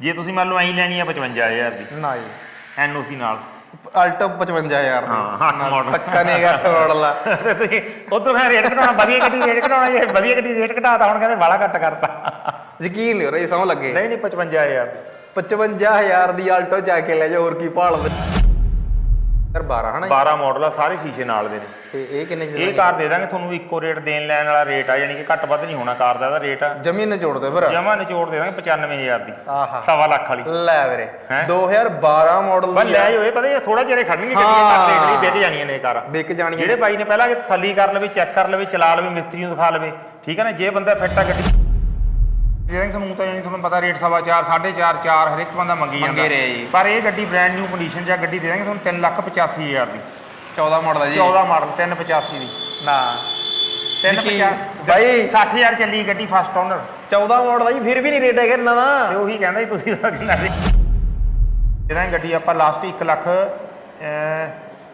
ਜੇ ਤੁਸੀਂ ਮੰਨ ਲਓ ਐਂ ਲੈਣੀ ਆ 55000 ਦੀ। ਨਾ ਜੀ। ਐਨਓਸੀ ਨਾਲ। ਅਲਟੋ 55000 ਹਾਂ, ਹੱਥ model। ਤੱਕਾ ਨਹੀਂ ਗੱਠ ਮਾਡਲ ਉਧਰੋਂ ਕਹਿੰਦੇ ਰੇਟ ਘਟਾਉਣਾ ਵਧੀਆ ਗੱਡੀ ਰੇਟ ਘਟਾਉਣਾ ਜੇ ਵਧੀਆ ਗੱਡੀ ਰੇਟ ਘਟਾਤਾ ਹੁਣ ਕਹਿੰਦੇ ਬਾਲਾ ਘੱਟ ਕਰਤਾ। ਯਕੀਨ ਨਹੀਂ ਹੋ ਰਿਹਾ ਸੌ ਲੱਗੇ। ਨਹੀਂ ਨਹੀਂ 55000 55000 ਦੀ। ਆਲਟੋ ਜਾ ਕੇ ਲੈ ਜਾ ਹੋਰ ਕੀ ਭਾਲ 12 ਹਨਾ ਜੀ? 12 ਮਾਡਲ ਆ ਸਾਰੇ ਸ਼ੀਸ਼ੇ ਨਾਲ ਦੇ ਨੇ। ਤੇ ਇਹ ਕਿੰਨੇ ਚ ਇਹ ਕਾਰ ਦੇ ਦਾਂਗੇ ਤੁਹਾਨੂੰ ਇੱਕੋ ਰੇਟ ਦੇਣ ਲੈਣ ਵਾਲਾ ਰੇਟ ਆ ਯਾਨੀ ਕਿ ਘੱਟ ਵੱਧ ਨਹੀਂ ਹੋਣਾ ਕਾਰ ਦਾ ਇਹਦਾ ਰੇਟ ਆ। ਜ਼ਮੀਨ ਨਿਚੋੜ ਦੇ ਫਿਰ। ਜਮਾ ਨਿਚੋੜ ਦੇ ਦਾਂਗੇ 95000 ਦੀ ਆਹਾ। ਸਵਾ ਲੱਖ ਵਾਲੀ। ਲੈ ਵੀਰੇ ਹੈਂ? 2012 ਮਾਡਲ ਬਸ ਦੀ ਲੈ ਹੋਏ ਪਤਾ ਇਹ ਥੋੜਾ ਚਿਹਰੇ ਖੜਨਗੇ ਗੱਡੀਆਂ। ਘੱਟ ਰੇਟ ਲਈ ਵਿਕ ਜਾਣੀਆਂ ਨੇ ਇਹ ਕਾਰਾਂ। ਵਿਕ ਜਾਣੀਆਂ ਜਿਹੜੇ ਬਾਈ ਨੇ ਪਹਿਲਾਂ ਕਿ ਤਸੱਲੀ ਕਰ ਲਵੇ ਚੈੱਕ ਕਰ ਲਵੇ ਚਲਾ ਲਵੇ ਮਿਸਤਰੀ ਨੂੰ ਦਿਖਾ ਲਵੇ ਠੀਕ ਹੈ ਨਾ? ਜੇ ਬੰਦਾ ਫਿੱਟ ਆ ਗੱਡੀ ਜਿਹੜਾ ਤੁਹਾਨੂੰ ਤਾਂ ਯਾਨੀ ਤੁਹਾਨੂੰ ਪਤਾ ਰੇਟ ਸਵਾ 4 4.5 4 ਹਰ ਇੱਕ ਬੰਦਾ ਮੰਗੀ ਜਾਂਦਾ। ਮੰਗੇ ਰਹੇ ਜੀ। ਪਰ ਇਹ ਗੱਡੀ ਬ੍ਰਾਂਡ ਨਿਊ ਕੰਡੀਸ਼ਨ 'ਚ ਆ ਗੱਡੀ ਦੇ ਦਾਂਗੇ ਤੁਹਾਨੂੰ 3 ਲੱਖ 85000 ਦੀ। 14 ਮਾਡਲ ਆ ਜੀ। 14 ਮਾਡਲ 385 ਦੀ। ਨਾ। 350 ਬਾਈ। 60000 ਚੱਲੀ ਗੱਡੀ ਫਸਟ ਓਨਰ 14 ਮਾਡਲ ਆ ਜੀ ਫਿਰ ਵੀ ਨਹੀਂ ਰੇਟ ਹੈਗਾ ਇਹਨਾਂ ਦਾ। ਤੇ ਉਹੀ ਕਹਿੰਦਾ ਜੀ ਤੁਸੀਂ ਤਾਂ ਕਿੰਨਾ ਦੇ ਦਾਂਗੇ ਗੱਡੀ ਆਪਾਂ ਲਾਸਟ 1 ਲੱਖ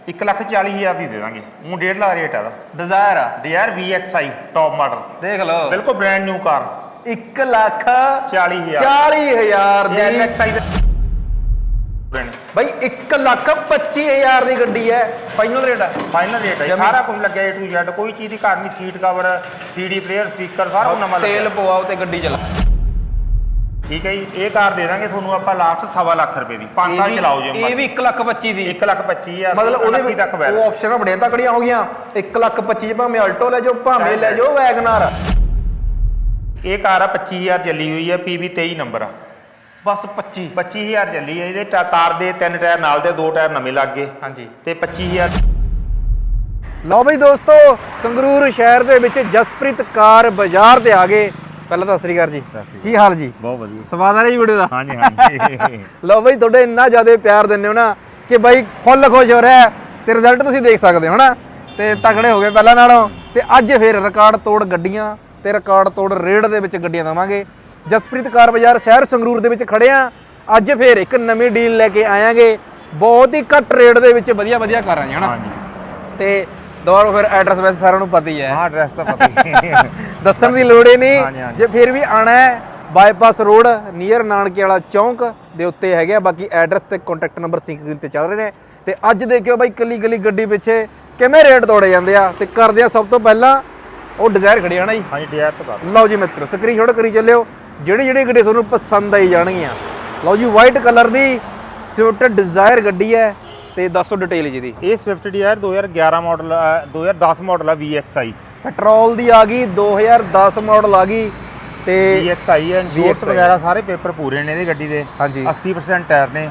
1 ਲੱਖ 40000 ਦੀ ਦੇ ਦਾਂਗੇ। ਉਹ 1.5 ਲੱਖ ਰੇਟ ਆ ਦਾ ਡਿਜ਼ਾਇਰ ਆ। ਡਿਜ਼ਾਇਰ VXI ਟੌਪ ਮਾਡਲ ਦੇਖ ਲਓ। ਬਿਲਕੁਲ ਬ੍ਰਾਂਡ ਨਿਊ ਕਾਰ 1 ਲੱਖ 40000 40000 ਇਹ ਦੀ ਬਾਈ 1 ਲੱਖ 25000 ਦੀ ਗੱਡੀ ਹੈ। ਫਾਈਨਲ ਰੇਟ ਆ ਫਾਈਨਲ ਰੇਟ ਹੈ ਸਾਰਾ ਕੁਝ ਲੱਗਿਆ A to Z ਕੋਈ ਚੀਜ਼ ਦੀ ਘਾਟ ਨਹੀਂ। Seat cover CD player speaker ਸਾਰਾ ਕੁਝ ਨਵਾਂ ਤੇਲ ਲੱਗਿਆ। ਪਵਾਓ ਤੇ ਗੱਡੀ ਚਲਾ। ਠੀਕ ਹੈ ਜੀ। ਇਹ ਕਾਰ ਦੇ ਦਾਂਗੇ ਤੁਹਾਨੂੰ ਆਪਾਂ ਲਾਸਟ ਸਵਾ ਲੱਖ ਰੁਪਏ ਦੀ। 5 ਸਾਲ ਚਲਾਓ ਜੀ ਇਹ ਵੀ 1 ਲੱਖ 25 ਦੀ। 1 ਲੱਖ 25000 ਮਤਲਬ ਉਹਦੇ ਵਿੱਚ ਤੱਕ ਉਹ ਆਪਸ਼ਨਾਂ ਬੜੀਆਂ ਤਕੜੀਆਂ ਹੋ ਗਈਆਂ। 1 ਲੱਖ 25 ਭਾਵੇਂ ਆਲਟੋ ਲੈ ਜਾਓ ਭਾਵੇਂ ਲੈ ਜਾਓ ਵੈਗਨਾਰ ਇਹ ਕਾਰ ਆ 25000 ਚੱਲੀ ਹੋਈ ਹੈ PV 23 ਨੰਬਰ ਆ। ਬਸ 25 25000 ਚੱਲੀ ਹੈ ਇਹਦੇ ਟਾ- ਕਾਰ ਦੇ ਤਿੰਨ ਟਾਇਰ ਨਾਲ ਦੇ ਦੋ ਟਾਇਰ ਨਵੇਂ ਲੱਗ ਗਏ। ਹਾਂਜੀ। ਤੇ 25000 ਲਓ ਬਈ ਦੋਸਤੋ ਸੰਗਰੂਰ ਸ਼ਹਿਰ ਦੇ ਵਿੱਚ ਜਸਪ੍ਰੀਤ ਕਾਰ ਬਾਜ਼ਾਰ ਤੇ ਆ ਗਏ। ਪਹਿਲਾਂ ਤਾਂ ਸਤਿ ਸ੍ਰੀ ਅਕਾਲ ਜੀ। ਕੀ ਹਾਲ ਜੀ? ਬਹੁਤ ਵਧੀਆ। ਸਵਾਦ ਆ ਰਿਹਾ ਜੀ ਵੀਡੀਓ ਦਾ? ਹਾਂਜੀ ਹਾਂਜੀ। ਲਓ ਬਈ ਤੁਹਾਡੇ ਇੰਨਾ ਜ਼ਿਆਦਾ ਪਿਆਰ ਦਿੰਦੇ ਹੋ ਨਾ ਕਿ ਬਾਈ ਫੁੱਲ ਖੁਸ਼ ਹੋ ਰਿਹਾ ਹੈ ਤੇ ਰਿਜ਼ਲਟ ਤੁਸੀਂ ਦੇਖ ਸਕਦੇ ਹੋ ਨਾ ਤੇ ਤਕੜੇ ਹੋ ਗਏ ਪਹਿਲਾਂ ਨਾਲੋਂ। ਤੇ ਅੱਜ ਫੇਰ ਰਿਕਾਰਡ ਤੋੜ ਗੱਡੀਆਂ। ਤੇ ਰਿਕਾਰਡ ਤੋੜ ਰੇਟ ਦੇ ਵਿੱਚ ਗੱਡੀਆਂ ਦਵਾਂਗੇ। ਜਸਪ੍ਰੀਤ ਕਾਰ ਬਾਜ਼ਾਰ ਸ਼ਹਿਰ ਸੰਗਰੂਰ ਦੇ ਵਿੱਚ ਖੜੇ ਆ। ਅੱਜ ਫੇਰ ਇੱਕ ਨਵੀਂ ਡੀਲ ਲੈ ਕੇ ਆਇਆਂਗੇ। ਬਹੁਤ ਹੀ ਘੱਟ ਰੇਟ ਦੇ ਵਿੱਚ ਵਧੀਆ ਵਧੀਆ ਕਾਰਾਂ ਜੀ ਹਨਾ? ਤੇ ਦੁਬਾਰਾ ਫਿਰ ਐਡਰੈਸ ਵੈਸੇ ਸਾਰਿਆਂ ਨੂੰ ਪਤਾ ਹੀ ਹੈ। ਹਾਂ ਐਡਰੈਸ ਤਾਂ ਪਤਾ ਹੀ ਹੈ। ਦੱਸਣ ਦੀ ਲੋੜ ਹੀ ਨਹੀਂ। ਜੇ ਫਿਰ ਵੀ ਆਣਾ ਹੈ ਬਾਈਪਾਸ ਰੋਡ ਨੀਅਰ ਨਾਨਕੇ ਵਾਲਾ ਚੌਂਕ ਦੇ ਉੱਤੇ ਹੈਗੇ ਆ। ਬਾਕੀ ਐਡਰੈਸ ਤੇ ਕੰਟੈਕਟ ਨੰਬਰ ਸਕਰੀਨ ਤੇ ਚੱਲ ਰਹੇ ਨੇ। ਤੇ ਅੱਜ ਦੇਖਿਓ ਬਾਈ ਕੱਲੀ ਕੱਲੀ ਗੱਡੀ ਪਿੱਛੇ ਕਿਵੇਂ ਰੇਟ ਤੋੜੇ ਜਾਂਦੇ ਆ। ਤੇ ਕਰਦੇ ਆ ਸਭ ਤੋਂ ਪਹਿਲਾਂ ਉਹ ਡਿਜ਼ਾਇਰ ਖੜੀ ਆ ਨਾ ਜੀ। ਹਾਂਜੀ ਡਿਜ਼ਾਇਰ ਤੋਂ ਕਰ ਲਓ ਜੀ ਮਿੱਤਰੋ ਸਕਰੀਨਸ਼ਾਟ ਕਰੀ ਚੱਲਿਓ। ਜਿਹੜੀ ਜਿਹੜੀ ਗੱਡੀ ਤੁਹਾਨੂੰ ਪਸੰਦ ਆਈ ਜਾਣਗੀਆਂ। ਲਓ ਜੀ ਵਾਈਟ ਕਲਰ ਦੀ ਸਵਿਫਟ ਡਿਜ਼ਾਇਰ ਗੱਡੀ ਹੈ ਤੇ ਦੱਸੋ ਡਿਟੇਲ ਜੀ ਦੀ। ਇਹ ਸਵਿਫਟ ਡਿਜ਼ਾਇਰ 2011 ਮਾਡਲ 2010 ਮਾਡਲ ਆ VXI ਪੈਟਰੋਲ ਦੀ ਆ ਗਈ 2010 ਮਾਡਲ ਆ ਗਈ ਤੇ VXI ਹੈ ਇੰਸ਼ੋਰੈਂਸ ਵਗੈਰਾ ਸਾਰੇ ਪੇਪਰ ਪੂਰੇ ਨੇ ਇਹਦੀ ਗੱਡੀ ਦੇ। ਹਾਂਜੀ। 80% ਟਾਇਰ ਨੇ।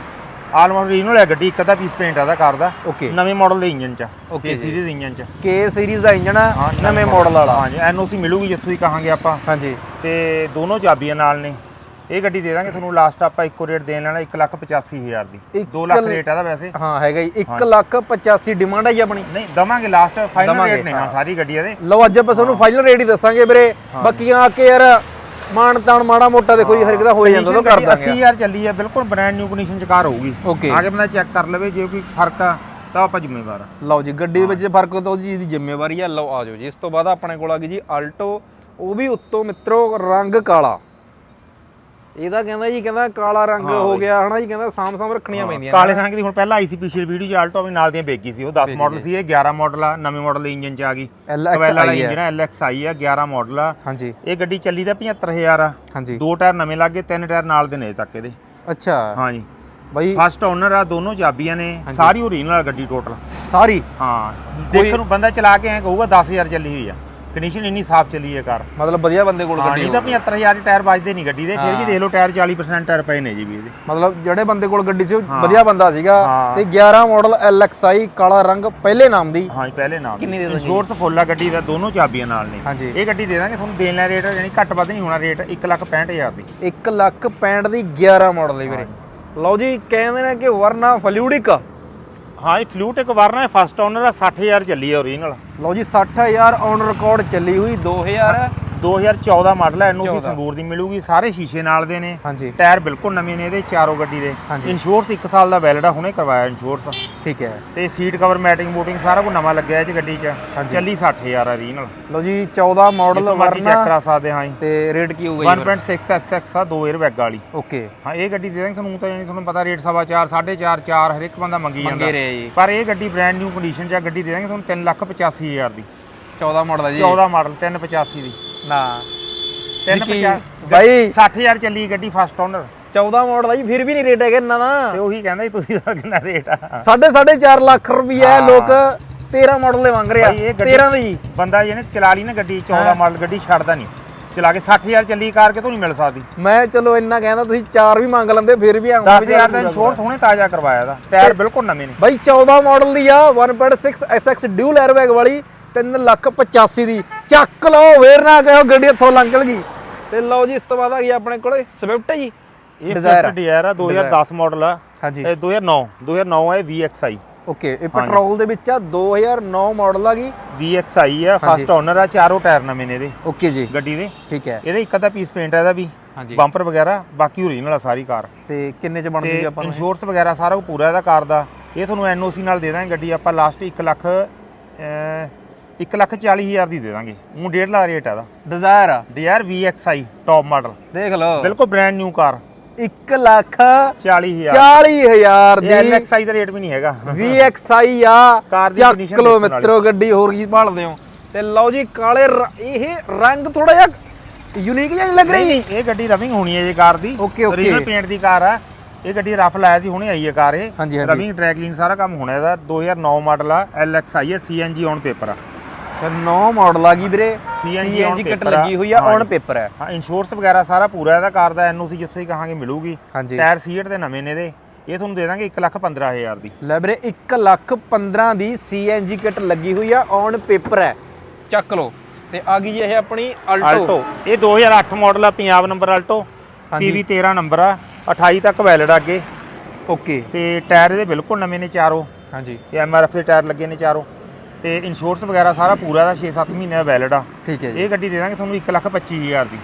ਆਲਮੋਸਟ ਰੀਨਲ ਹੈ ਗੱਡੀ ਇੱਕ ਅੱਧਾ ਪੀਸ ਪੇਂਟ ਆਦਾ ਕਰਦਾ Okay. ਨਵੇਂ ਮਾਡਲ ਦੇ ਇੰਜਨ ਚ Okay ਕੇ ਜੀ। ਸੀਰੀਜ਼ ਇੰਜਨ ਚ। ਕੇ ਸੀਰੀਜ਼ ਦਾ ਇੰਜਨ ਆ ਹਾਂ, ਨਵੇਂ ਮਾਡਲ ਵਾਲਾ। ਹਾਂਜੀ ਐਨਓਸੀ ਮਿਲੂਗੀ ਜਿੱਥੋਂ ਦੀ ਕਹਾਂਗੇ ਆਪਾਂ। ਹਾਂਜੀ। ਤੇ ਦੋਨੋਂ ਚਾਬੀਆਂ ਨਾਲ ਨੇ। ਇਹ ਗੱਡੀ ਦੇ ਦਾਂਗੇ ਤੁਹਾਨੂੰ ਲਾਸਟ ਆਪਾਂ ਇੱਕੋ ਰੇਟ ਦੇਣ ਵਾਲਾ 185000 ਦੀ। ਇੱਕ 2 ਲੱਖ ਲ- ਰੇਟ ਆਦਾ ਵੈਸੇ। ਹਾਂ ਹੈਗਾ ਜੀ। 1 ਲੱਖ 85 ਡਿਮਾਂਡ ਹੈ ਜੀ ਆਪਣੀ। ਨਹੀਂ ਦਵਾਂਗੇ ਲਾਸਟ ਫਾਈਨਲ ਦਵਾਂਗੇ, ਰੇਟ ਨੇ ਹਾਂ ਸਾਰੀ ਗੱਡੀਆਂ ਦੇ ਲਓ ਅੱਜ ਆਪਾਂ ਤੁਹਾਨੂੰ ਫਾਈਨਲ ਰੇਟ ਹੀ ਦੱਸਾਂਗੇ ਵੀਰੇ। ਬਾਕੀਆਂ ਆ ਕੇ ਯਾਰ ਮਾਨ ਤਾਨ ਮਾੜਾ ਮੋਟਾ ਦੇਖੋ ਜੀ ਹਰ ਇੱਕ ਦਾ ਹੋ ਜਾਂਦਾ ਤਾਂ ਕਰ ਦਾਂਗੇ। 80000 ਚੱਲੀ ਹੈ ਬਿਲਕੁਲ ਬ੍ਰਾਂਡ ਨਿਊ ਕੰਡੀਸ਼ਨ ਚ ਕਾਰ ਹੋਊਗੀ. ਆ ਕੇ ਬੰਦਾ ਚੈੱਕ ਕਰ ਲਵੇ ਜੇ ਕੋਈ ਫ਼ਰਕ ਆ ਤਾਂ ਆਪਾਂ ਜ਼ਿੰਮੇਵਾਰ ਆ। ਲਓ ਜੀ ਗੱਡੀ ਦੇ ਵਿੱਚ ਫ਼ਰਕ ਤਾਂ ਉਹਦੀ ਚੀਜ਼ ਦੀ ਜ਼ਿੰਮੇਵਾਰੀ ਆ। ਲਓ ਆ ਜਾਓ ਜੀ ਇਸ ਤੋਂ ਬਾਅਦ ਆਪਣੇ ਕੋਲ ਆ ਗਈ ਜੀ ਆਲਟੋ ਉਹ ਵੀ ਉੱਤੋਂ ਮਿੱਤਰੋ ਰੰਗ ਕਾਲਾ। ਇਹਦਾ ਕਹਿੰਦਾ ਜੀ ਕਹਿੰਦਾ ਕਾਲਾ ਰੰਗ ਹੋ ਗਿਆ ਹਨਾ ਜੀ ਕਹਿੰਦਾ ਸਾਮ ਸਾਮ ਰੱਖਣੀਆਂ ਪੈਂਦੀਆਂ ਕਾਲੇ ਰੰਗ ਦੀ ਹੁਣ ਪਹਿਲਾਂ ਆਈ ਸੀ ਪਿਛਲੀ ਵੀਡੀਓ ਚ ਆਲਟੋ ਵੀ ਨਾਲ ਦੀਆਂ ਵੇਗੀ ਸੀ ਉਹ 10 ਮਾਡਲ ਸੀ। ਇਹ 11 ਮਾਡਲ ਆ ਨਵੇਂ ਮਾਡਲ ਦੇ ਇੰਜਨ ਚ ਆ ਗਈ। ਕਵੈਲ ਵਾਲਾ ਹੈ। ਇੰਜਨ ਆ LXI ਆ 11 ਮਾਡਲ ਆ। ਹਾਂਜੀ। ਇਹ ਗੱਡੀ ਚੱਲੀ ਤਾਂ 75000 ਆ। ਹਾਂਜੀ। ਦੋ ਟਾਇਰ ਨਵੇਂ ਲੱਗੇ ਤਿੰਨ ਟਾਇਰ ਨਾਲ ਦੇ ਨੇ ਤੱਕ ਇਹਦੇ। ਅੱਛਾ। ਹਾਂਜੀ। ਬਾਈ ਫਸਟ ਓਨਰ ਆ ਦੋਨੋਂ ਚਾਬੀਆਂ ਨੇ ਸਾਰੀ ਓਰੀਜਨਲ ਗੱਡੀ ਟੋਟਲ ਸਾਰੀ? ਹਾਂ। ਦੇਖਣ ਨੂੰ ਬੰਦਾ ਚਲਾ ਕੇ ਐ ਕਹੂਗਾ 10000 ਚੱਲੀ ਹੋਈ ਆ। ਕੰਡੀਸ਼ਨ ਇੰਨੀ ਸਾਫ਼ ਚੱਲੀ ਹੈ ਕਾਰ। ਮਤਲਬ ਵਧੀਆ ਬੰਦੇ ਕੋਲ ਹਾਂ ਗੱਡੀ ਨਹੀਂ ਤਾਂ 75000 ਦੇ ਟਾਇਰ ਵੱਜਦੇ ਨਹੀਂ ਗੱਡੀ ਦੇ ਫਿਰ ਵੀ ਦੇਖ ਲਓ ਟਾਇਰ 40% ਟਾਇਰ ਪਏ ਨੇ ਜੀ ਵੀ ਇਹਦੇ। ਮਤਲਬ ਜਿਹੜੇ ਬੰਦੇ ਕੋਲ ਗੱਡੀ ਸੀ ਉਹ ਵਧੀਆ ਬੰਦਾ ਸੀਗਾ ਹਾਂ। ਤੇ 11 ਮਾਡਲ LXI ਕਾਲਾ ਰੰਗ ਪਹਿਲੇ ਨਾਮ ਦੀ। ਹਾਂ ਜੀ ਪਹਿਲੇ ਨਾਮ ਕਿੰਨੀ ਦੇ ਦੋਗੇ? ਇੰਸ਼ੋਰੈਂਸ ਫੁੱਲ ਆ ਗੱਡੀ ਦਾ ਦੋਨੋਂ ਚਾਬੀਆਂ ਨਾਲ ਨੇ। ਹਾਂਜੀ। ਇਹ ਗੱਡੀ ਦੇ ਦਾਂਗੇ ਤੁਹਾਨੂੰ ਦੇਣ ਲੈ ਰੇਟ ਯਾਨੀ ਘੱਟ ਵੱਧ ਨਹੀਂ ਹੋਣਾ ਰੇਟ 165000 ਦੀ। 1 ਲੱਖ 65 ਦੀ 11 ਮਾਡਲ ਦੀ ਵੀਰੇ। ਲਓ ਜੀ ਕਹਿੰਦੇ ਨੇ ਕਿ ਵਰਨਾ ਫਲੂਡਿਕ। ਹਾਂ ਇਹ ਫਲੂਟ ਇੱਕ ਵਾਰ ਨਾ ਫਸਟ ਓਨਰ ਆ 60000 ਚੱਲੀ ਹੈ ਓਰੀਜਨਲ ਲਓ ਜੀ 60000 ਔਨ ਰਿਕਾਰਡ ਚੱਲੀ ਹੋਈ 2010 2014 ਮਾਡਲ ਹੈ ਐਨਓਸੀ 14 ਸੰਗਰੂਰ ਦੀ ਮਿਲੂਗੀ ਸਾਰੇ ਸ਼ੀਸ਼ੇ ਨਾਲ ਦੇ ਨੇ। ਹਾਂਜੀ। ਟਾਇਰ ਬਿਲਕੁਲ ਨਵੇਂ ਨੇ ਇਹਦੇ ਚਾਰੋਂ ਗੱਡੀ ਦੇ। ਹਾਂਜੀ। ਇੰਸ਼ੋਰੈਂਸ 1 ਸਾਲ ਦਾ ਵੈਲਿਡ ਆ ਹੁਣੇ ਕਰਵਾਇਆ ਇੰਸ਼ੋਰੈਂਸ ਠੀਕ ਹੈ। ਤੇ ਸੀਟ ਕਵਰ ਮੈਟਿੰਗ ਬੂਟਿੰਗ ਸਾਰਾ ਕੁਝ ਨਵਾਂ ਲੱਗਿਆ ਇਹ ਚ ਗੱਡੀ 'ਚ। ਹਾਂਜੀ। ਚੱਲੀ 60000 ਆ ਰੀਨਲ ਲਓ ਜੀ 14 ਮਾਡਲ ਮਰਜ਼ੀ ਚੈੱਕ ਵਰਨਾ ਕਰਾ ਸਕਦੇ ਹਾਂ ਜੀ। ਤੇ ਰੇਟ ਕੀ ਹੋਊਗਾ ਜੀ 1.6 SX ਆ ਦੋ 에ਅਰ ਬੈਗ ਵਾਲੀ। ਓਕੇ। ਹਾਂ ਇਹ ਗੱਡੀ ਦੇ ਦਾਂਗੇ ਤੁਹਾਨੂੰ ਤਾਂ ਤੁਹਾਨੂੰ ਪਤਾ ਰੇਟ ਸਵਾ 4 4.5 4 ਹਰ ਇੱਕ ਬੰਦਾ ਮੰਗੀ ਮੰਗੇ ਜਾਂਦਾ ਰਹੇ ਜੀ। ਪਰ ਇਹ ਗੱਡੀ ਬ੍ਰਾਂਡ ਨਿਊ ਕੰਡੀਸ਼ਨ 'ਚ ਆ ਗੱਡੀ ਦੇ ਦਾਂਗੇ ਤੁਹਾਨੂੰ 385000 ਦੀ। 14 ਮਾਡਲ ਹੈ ਜੀ। 14 ਮਾਡਲ 385 ਦੀ। ਨਾ। 350 ਬਾਈ। 60000 ਚੱਲੀ ਗੱਡੀ ਫਸਟ ਓਨਰ 14 ਮਾਡਲ ਹੈ ਜੀ ਫਿਰ ਵੀ ਨਹੀਂ ਰੇਟ ਹੈਗਾ ਇੰਨਾ ਦਾ। ਤੇ ਉਹੀ ਕਹਿੰਦਾ ਜੀ ਤੁਸੀਂ ਦਾ ਕਿੰਨਾ ਰੇਟ ਆ। ਸਾਢੇ ਸਾਢੇ 4 ਲੱਖ ਰੁਪਈਆ। ਲੋਕ 13 ਮਾਡਲ ਦੇ ਮੰਗ ਰਹੇ। ਆ ਬਾਈ ਇਹ ਗੱਡੀ- 13 ਦੀ ਜੀ। ਬੰਦਾ ਜਿਹਨੇ ਚਲਾ ਲਈ ਨਾ ਗੱਡੀ 14 ਮਾਡਲ ਗੱਡੀ ਛੱਡਦਾ ਨਹੀਂ। ਚਲਾ ਕੇ 60000 ਚੱਲੀ ਕਾਰ ਕਿਤੋਂ ਨਹੀਂ ਮਿਲ ਸਕਦੀ। ਮੈਂ ਚਲੋ ਇੰਨਾ ਕਹਿੰਦਾ ਤੁਸੀਂ 4 ਵੀ ਮੰਗ ਲੈਂਦੇ ਫਿਰ ਵੀ ਆਉਂਦਾ 10000 ਦਾ ਇੰਸ਼ੋਰੈਂਸ ਹੁਣੇ ਤਾਜ਼ਾ ਕਰਵਾਇਆ ਦਾ। ਟਾਇਰ ਬਿਲਕੁਲ ਨਵੇਂ ਨੇ। ਬਾਈ 14 ਮਾਡਲ ਦੀ ਆ 1.6 SX ਡਿਊਲ 에ਅਰਬੈਗ ਵਾਲੀ। 3 ਲੱਖ 85 ਦੀ। ਚੱਕ ਲਓ ਵੇਰ ਨਾ ਕਹੋ ਗੱਡੀ ਇੱਥੋਂ ਲੰਘ ਗਈ। ਤੇ ਲਓ ਜੀ ਇਸ ਤੋਂ ਬਾਅਦ ਆ ਗਈ ਆਪਣੇ ਕੋਲੇ ਸਵਿਫਟ ਜੀ। ਇਹ Desire ਸਵਿਫਟ ਆ। ਡਿਜ਼ਾਇਰ ਆ 2010 ਮਾਡਲ ਆ। ਹਾਂਜੀ। ਇਹ 2009 2009 ਹੈ VXI ਓਕੇ ਇਹ ਪੈਟਰੋਲ ਦੇ ਵਿੱਚ ਆ 2009 ਮਾਡਲ ਆ ਗਈ। VXI ਆ ਫਸਟ ਓਨਰ ਆ ਚਾਰੋਂ ਟਾਇਰ ਨਵੇਂ ਨੇ ਇਹਦੇ। ਓਕੇ ਜੀ। ਗੱਡੀ ਦੇ। ਠੀਕ ਹੈ। ਇਹਦੇ ਇੱਕ ਅੱਧਾ ਪੀਸ ਪੇਂਟ ਆ ਇਹਦਾ ਵੀ। ਹਾਂਜੀ। ਬੰਪਰ ਵਗੈਰਾ ਬਾਕੀ ਓਰੀਜਨਲ ਆ ਸਾਰੀ ਕਾਰ। ਤੇ ਕਿੰਨੇ ਚ ਬਣਦੀ ਤੇ ਜੀ ਆਪਾਂ ਨੂੰ ਇਹ? ਇੰਸ਼ੋਰੈਂਸ ਵਗੈਰਾ ਸਾਰਾ ਕੁਝ ਪੂਰਾ ਇਹਦਾ ਕਾਰ ਦਾ। ਇਹ ਤੁਹਾਨੂੰ ਐਨਓਸੀ ਨਾਲ ਦੇ ਦਾਂਗੇ ਗੱਡੀ ਆਪਾਂ ਲਾਸਟ 1 ਲੱਖ 1 ਲੱਖ 40 ਹਜ਼ਾਰ ਦੀ ਦੇ ਦਾਂਗੇ। ਉਹ 1.5 ਲੱਖ ਰੇਟ ਆ ਡਿਜ਼ਾਇਰ ਆ। ਡਿਜ਼ਾਇਰ VXI ਟੌਪ ਮਾਡਲ ਦੇਖ ਲਓ। ਬਿਲਕੁਲ ਬ੍ਰਾਂਡ ਨਿਊ ਕਾਰ 1 ਲੱਖ 40000 40000 ਇਹ ਦੀ LXI ਦਾ ਰੇਟ ਵੀ ਨਹੀਂ ਹੈਗਾ। VXI ਆ। ਕਾਰ ਦੀ ਚੱਕ condition ਲੋ ਦੇਖਣ ਮਿੱਤਰੋ ਗੱਡੀ ਹੋਰ ਕੀ ਭਾਲਦੇ ਹੋ? ਤੇ ਲਓ ਜੀ ਕਾਲੇ ਇਹ ਰੰਗ ਥੋੜਾ ਜਿਹਾ ਯੂਨੀਕ ਜਿਹਾ ਲੱਗ ਰਹੀ ਨਹੀਂ ਇਹ ਗੱਡੀ ਰਵਿੰਗ ਹੋਣੀ ਹੈ ਇਹ ਕਾਰ ਦੀ। Okay, okay. original ਪੇਂਟ ਦੀ ਕਾਰ ਆ। ਇਹ ਗੱਡੀ ਰਫ ਲਾਇਆ ਸੀ ਹੁਣੇ ਆਈ ਹੈ ਕਾਰ ਇਹ। ਰਵਿੰਗ ਟਰੈਕ ਲੀਨ ਸਾਰਾ ਕੰਮ ਹੋਣਾ ਇਹਦਾ। 2009 ਮਾਡਲ ਆ LXI ਹੈ CNG ਔਨ ਪੇਪਰ ਆ। ਅੱਛਾ 9 ਮਾਡਲ ਆ ਗਈ ਵੀਰੇ। On ਕਿੱਟ paper ਆ। ਲੱਗੀ ਹੋਈ ਆ ਔਨ। ਪੇਪਰ ਹੈ ਹਾਂ ਇੰਸ਼ੋਰੈਂਸ ਵਗੈਰਾ ਸਾਰਾ ਪੂਰਾ ਇਹਦਾ ਕਾਰ ਦਾ ਐਨਓਸੀ ਜਿੱਥੇ ਹੀ ਕਹਾਂਗੇ ਮਿਲੂਗੀ। ਹਾਂਜੀ। ਟਾਇਰ ਸੀਟ ਦੇ ਨਵੇਂ ਨੇ ਇਹਦੇ। ਇਹ ਤੁਹਾਨੂੰ ਦੇ ਦਾਂਗੇ 1 ਲੱਖ 15000 ਦੀ। ਲੈ ਵੀਰੇ 1 ਲੱਖ 15 ਦੀ CNG ਕਿੱਟ ਲੱਗੀ ਹੋਈ ਆ ਔਨ ਪੇਪਰ ਹੈ ਚੱਕ ਲੋ ਤੇ ਆ ਗਈ ਜੀ ਇਹ ਆਪਣੀ ਆਲਟੋ ਇਹ 2008 ਮਾਡਲ ਆ ਪੰਜਾਬ ਨੰਬਰ ਆਲਟੋ ਹਾਂਜੀ। PV 13 ਨੰਬਰ ਆ 28 ਤੱਕ ਵੈਲਿਡ ਅੱਗੇ। ਓਕੇ ਤੇ ਟਾਇਰ ਇਹਦੇ ਬਿਲਕੁਲ ਨਵੇਂ ਨੇ ਚਾਰੋਂ। ਹਾਂਜੀ। ਇਹ ਐਮਆਰਐਫ ਦੇ ਟਾਇਰ ਲੱਗੇ ਨੇ ਚਾਰੋਂ। ਤੇ ਇੰਸ਼ੋਰੈਂਸ ਵਗੈਰਾ ਸਾਰਾ ਪੂਰਾ ਦਾ 6-7 ਮਹੀਨੇ ਦਾ ਵੈਲਿਡ ਆ। ਠੀਕ ਹੈ ਜੀ। ਇਹ ਗੱਡੀ ਦੇ ਦਾਂਗੇ ਤੁਹਾਨੂੰ 1 ਲੱਖ 25000 ਦੀ।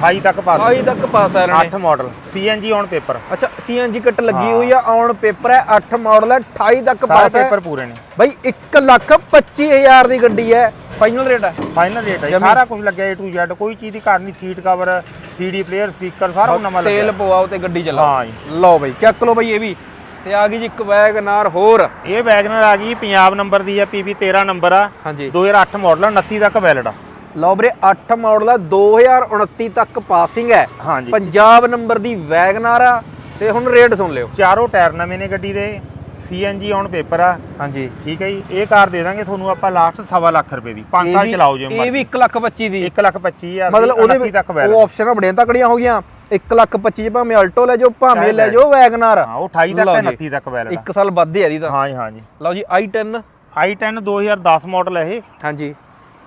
28 ਤੱਕ ਪਾਸ ਆਈ ਤੱਕ ਪਾਸ ਆ ਨੇ 8 ਮਾਡਲ CNG ਔਨ ਪੇਪਰ ਅੱਛਾ CNG ਕਿੱਟ ਲੱਗੀ ਹੋਈ ਆ ਔਨ ਪੇਪਰ ਹੈ 8 ਮਾਡਲ ਹੈ 28 ਤੱਕ ਪਾਸ ਹੈ ਪੇਪਰ ਪੂਰੇ ਨੇ। ਬਾਈ 1 ਲੱਖ 25000 ਦੀ ਗੱਡੀ ਹੈ। ਫਾਈਨਲ ਰੇਟ ਹੈ। ਫਾਈਨਲ ਰੇਟ ਹੈ ਸਾਰਾ ਕੁਝ ਲੱਗਿਆ A to Z ਕੋਈ ਚੀਜ਼ ਦੀ ਘਾਟ ਨਹੀਂ। Seat cover CD player speaker ਸਾਰਾ ਨਵਾਂ ਤੇਲ ਲੱਗਿਆ। ਪਵਾਓ ਤੇ ਗੱਡੀ ਚਲਾਓ। ਹਾਂ ਜੀ। ਲਓ ਬਾਈ ਚੱਕ ਲਓ ਬਾਈ ਇਹ ਵੀ। ਤੇ ਆ ਗਈ ਜੀ ਇੱਕ ਵੈਗਨਾਰ ਹੋਰ। ਇਹ ਵੈਗਨਰ ਆ ਗਈ ਪੰਜਾਬ ਨੰਬਰ ਦੀ ਆ PV 13 ਨੰਬਰ ਆ। ਹਾਂਜੀ। 2008 ਮਾਡਲ ਆ 29 ਤੱਕ ਵੈਲਿਡ ਆ। ਲਓ ਵੀਰੇ 8 ਮਾਡਲ ਆ 2029 ਤੱਕ ਪਾਸਿੰਗ ਹੈ ਹਾਂਜੀ। ਪੰਜਾਬ ਨੰਬਰ ਦੀ ਵੈਗਨਾਰ ਆ ਤੇ ਹੁਣ ਰੇਟ ਸੁਣ ਲਿਓ। ਚਾਰੋਂ ਟਾਇਰ ਨਵੇਂ ਨੇ ਗੱਡੀ ਦੇ CNG ਔਨ ਪੇਪਰ ਆ। ਹਾਂਜੀ। ਠੀਕ ਹੈ ਜੀ ਇਹ ਕਾਰ ਦੇ ਦਾਂਗੇ ਤੁਹਾਨੂੰ ਆਪਾਂ ਲਾਸਟ ਸਵਾ ਲੱਖ ਰੁਪਏ ਦੀ 5 ਇਹ ਸਾਲ ਵੀ- ਚਲਾਓ ਜੇ ਇਹ ਵੀ 1 ਲੱਖ 25 ਦੀ। 1 ਲੱਖ 25000 ਮਤਲਬ ਉਹਦੇ 29 ਤੱਕ ਵੈਲਿਡ ਉਹ ਆਪਸ਼ਨਾਂ ਬੜੀਆਂ ਤਕੜੀਆਂ ਹੋ ਗਈਆਂ। 1 ਲੱਖ 25 ਭਾਵੇਂ ਆਲਟੋ ਲੈ ਜਾਓ ਭਾਵੇਂ ਲੈ ਜਾਓ। ਵੈਗਨਾਰ। ਹਾਂ ਉਹ 28 ਤੱਕ ਲਓ ਹੈ ਜੀ। 29 ਤੱਕ ਵੈਲਿਡ ਇੱਕ ਸਾਲ ਵੱਧ ਹੈ ਇਹਦੀ ਤਾਂ। ਹਾਂ ਜੀ ਹਾਂ ਜੀ ਲਓ ਜੀ i10 i10 2010 ਮਾਡਲ ਹੈ ਇਹ। ਹਾਂਜੀ।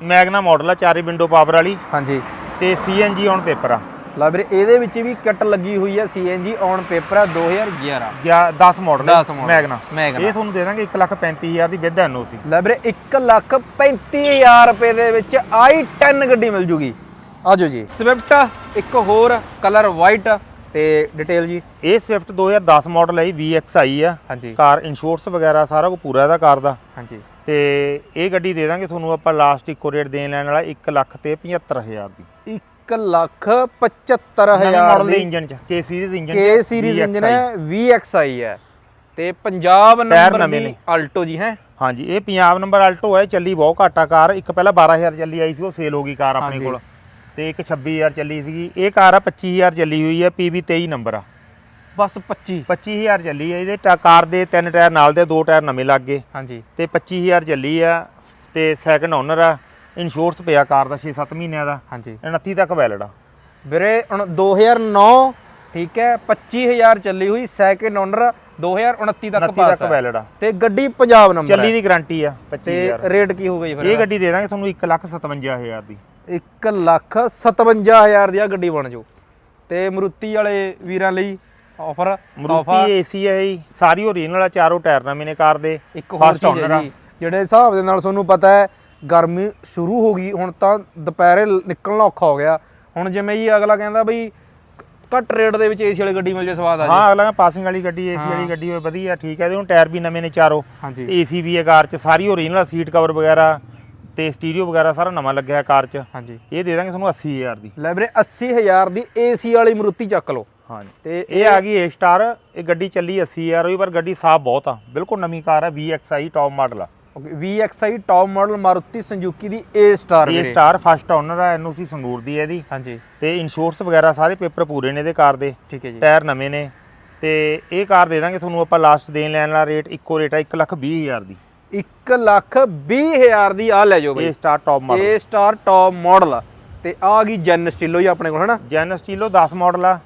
ਮੈਗਨਾ ਮਾਡਲ ਆ ਚਾਰੇ ਵਿੰਡੋ ਪਾਵਰ ਵਾਲੀ। ਹਾਂਜੀ। ਤੇ CNG ਔਨ ਪੇਪਰ ਆ। ਲਾ ਵੀਰੇ ਇਹਦੇ ਵਿੱਚ ਵੀ ਕਿੱਟ ਲੱਗੀ ਹੋਈ ਹੈ CNG ਔਨ ਪੇਪਰ ਆ 2011 ਗਿਆ 10 ਮਾਡਲ 10 model, ਮੈਗਨਾ। ਇਹ ਤੁਹਾਨੂੰ ਦੇ ਦਾਂਗੇ 1 ਲੱਖ 35000 ਦੀ ਵਿਦ ਐਨਓਸੀ। ਲੈ ਵੀਰੇ 1 ਲੱਖ 35000 ਰੁਪਏ ਦੇ ਵਿੱਚ i10 ਗੱਡੀ ਮਿਲ ਜੂਗੀ। ਆਜੋ ਜੀ। ਸਵਿਫਟ ਇੱਕ ਹੋਰ ਕਲਰ ਵਾਈਟ ਤੇ ਡਿਟੇਲ ਜੀ। ਇਹ ਸਵਿਫਟ 2010 ਮਾਡਲ ਹੈ ਜੀ, VXI ਆ। ਹਾਂਜੀ। ਕਾਰ ਇੰਸ਼ੋਰੈਂਸ ਵਗੈਰਾ ਸਾਰਾ ਕੁਝ ਪੂਰਾ ਇਹਦਾ ਕਾਰ ਦਾ। ਹਾਂਜੀ। ਤੇ ਇਹ ਗੱਡੀ ਦੇ ਦਾਂਗੇ ਤੁਹਾਨੂੰ ਆਪਾਂ ਲਾਸਟ ਇੱਕੋ ਰੇਟ ਦੇਣ ਲੈਣ ਵਾਲਾ 1 ਲੱਖ ਤੇ 75000 ਦੀ। 1 ਲੱਖ ਨਵੇਂ 75000 ਮਾਡਲ ਦੇ। ਦੀ ਇੰਜਨ ਚ K series engine K series engine ਹੈ VXI ਹੈ। ਤੇ ਪੰਜਾਬ ਨੰਬਰ ਨਵੇਂ ਦੀ ਨੇ। ਆਲਟੋ ਜੀ ਹੈ। ਹਾਂਜੀ ਇਹ ਪੰਜਾਬ ਨੰਬਰ ਆਲਟੋ ਹੈ ਚੱਲੀ ਬਹੁਤ ਘਾਟਾ ਕਾਰ ਇੱਕ ਪਹਿਲਾਂ 12000 ਚੱਲੀ ਆਈ ਸੀ ਉਹ ਸੇਲ ਹੋ ਗਈ ਕਾਰ ਆਪਣੇ ਹਾਂਜੀ। ਕੋਲ। ਤੇ ਇੱਕ 26000 ਚੱਲੀ ਸੀਗੀ। ਇਹ ਕਾਰ ਆ 25000 ਚੱਲੀ ਹੋਈ ਹੈ PV 23 ਨੰਬਰ ਆ। ਬਸ 25 25000 ਚੱਲੀ ਹੈ ਇਹਦੇ ਕਾਰ ਦੇ ਤਿੰਨ ਟਾਇਰ ਨਾਲ ਦੇ ਦੋ ਟਾਇਰ ਨਵੇਂ ਲੱਗ ਗਏ। ਹਾਂਜੀ। ਤੇ 25000 ਚੱਲੀ ਆ ਤੇ ਸੈਕੰਡ ਓਨਰ ਆ। ਇੰਸ਼ੋਰੈਂਸ ਪਿਆ ਕਾਰ ਦਾ 6-7 ਮਹੀਨਿਆਂ ਦਾ। ਹਾਂਜੀ। 29 ਤੱਕ ਵੈਲਿਡ ਆ। ਵੀਰੇ ਹੁਣ 2009 ਠੀਕ ਹੈ 25000 ਚੱਲੀ ਹੋਈ ਸੈਕਿੰਡ ਓਨਰ 2029 ਤੱਕ 29 ਪਾਸ ਤੱਕ ਹੈ ਵੈਲਿਡ ਆ। ਤੇ ਗੱਡੀ ਪੰਜਾਬ ਨੰਬਰ ਚੱਲੀ ਹੈ। ਦੀ ਗਾਰੰਟੀ ਆ ਤੇ 25000 ਰੇਟ ਕੀ ਹੋਊਗਾ ਜੀ ਇਹ ਫਿਰ ਗੱਡੀ ਦੇ ਦਾਂਗੇ ਤੁਹਾਨੂੰ 157000 ਦੀ। 1 ਲੱਖ 57000 ਦੀ ਆ ਗੱਡੀ ਬਣ ਜੂ ਤੇ ਮਰੂਤੀ ਵਾਲੇ ਵੀਰਾਂ ਲਈ ਆਫਰ ਮਰੂਤੀ ਏਸੀ ਹੈ ਜੀ। ਸਾਰੀ ਓਰੀਜਨਲ ਆ ਚਾਰੋਂ ਟਾਇਰ ਨਵੇਂ ਨੇ ਕਾਰ ਦੇ। ਇੱਕ ਹੋਰ ਚੀਜ਼ ਹੈ ਜਿਹੜੇ ਹਿਸਾਬ ਦੇ ਨਾਲ ਤੁਹਾਨੂੰ ਪਤਾ ਹੈ ਗਰਮੀ ਸ਼ੁਰੂ ਹੋ ਗਈ ਹੁਣ ਤਾਂ ਦੁਪਹਿਰੇ ਨਿਕਲਣਾ ਔਖਾ ਹੋ ਗਿਆ। ਹੁਣ ਜਿਵੇਂ ਜੀ ਅਗਲਾ ਕਹਿੰਦਾ ਬਈ ਘੱਟ ਰੇਟ ਦੇ ਵਿੱਚ ਏਸੀ ਵਾਲੀ ਗੱਡੀ ਮਿਲ ਜੇ ਸਵਾਦ ਆ ਜੇ। ਹਾਂ ਅਗਲਾ ਪਾਸਿੰਗ ਵਾਲੀ ਗੱਡੀ ਏਸੀ ਵਾਲੀ ਗੱਡੀ ਹੋਏ ਵਧੀਆ ਠੀਕ ਹੈ। ਇਹਦੇ ਹੁਣ ਟਾਇਰ ਵੀ ਨਵੇਂ ਨੇ ਚਾਰੋ। ਤੇ ਏਸੀ ਵੀ ਹੈ ਕਾਰ 'ਚ ਸਾਰੀ ਓਰੀਜਨਲ ਸੀਟ ਕਵਰ ਵਗੈਰਾ। ਤੇ ਸਟੀਰੀਓ ਵਗੈਰਾ ਸਾਰਾ ਨਵਾਂ ਲੱਗਿਆ ਕਾਰ 'ਚ। ਹਾਂਜੀ। ਇਹ ਦੇ ਦਾਂਗੇ ਤੁਹਾਨੂੰ 80000 ਦੀ। ਲੈ ਵੀਰੇ 80000 ਦੀ ਏਸੀ ਵਾਲੀ ਮਰੂਤੀ ਚੱਕ ਲਓ। ਹਾਂਜੀ। ਤੇ ਇਹ ਆ ਗਈ ਏ ਸਟਾਰ ਇਹ ਗੱਡੀ ਚੱਲੀ 80000 ਹੋਈ ਪਰ ਗੱਡੀ ਸਾਫ਼ ਬਹੁਤ ਆ। ਬਿਲਕੁਲ ਨਵੀਂ ਕਾਰ ਹੈ VXI ਟੌਪ ਮਾਡਲ ਆ। VXI top model Maruti Suzuki the A star ਵੀਰੇ। ਸਟਾਰ ਫਸਟ ਓਨਰ ਆ ਐਨਓਸੀ ਸੰਗਰੂਰ ਦੀ ਹੈ ਇਹਦੀ। ਹਾਂਜੀ। ਤੇ ਇੰਸ਼ੋਰੈਂਸ ਵਗੈਰਾ ਸਾਰੇ ਪੇਪਰ ਪੂਰੇ ਨੇ ਇਹਦੇ ਕਾਰ ਦੇ। ਠੀਕ ਹੈ ਜੀ। ਟਾਇਰ ਨਵੇਂ ਨੇ। ਤੇ ਇਹ ਕਾਰ ਦੇ ਦਾਂਗੇ ਤੁਹਾਨੂੰ ਆਪਾਂ ਲਾਸਟ ਦੇਣ ਲੈਣ ਵਾਲਾ ਰੇਟ ਇੱਕੋ ਰੇਟ ਆ 120000 ਦੀ। 1 ਲੱਖ 20000 ਦੀ ਆ ਲੈ ਜਾਓ ਬਈ। ਇਹ star top model A star top model ਆ। ਤੇ ਆ ਗਈ ਜੈਨ ਸਟੀਲੋ ਜੀ ਆਪਣੇ ਕੋਲ ਹਨਾ? ਜੈਨ ਸਟੀਲੋ 10 ਮਾਡਲ ਆ।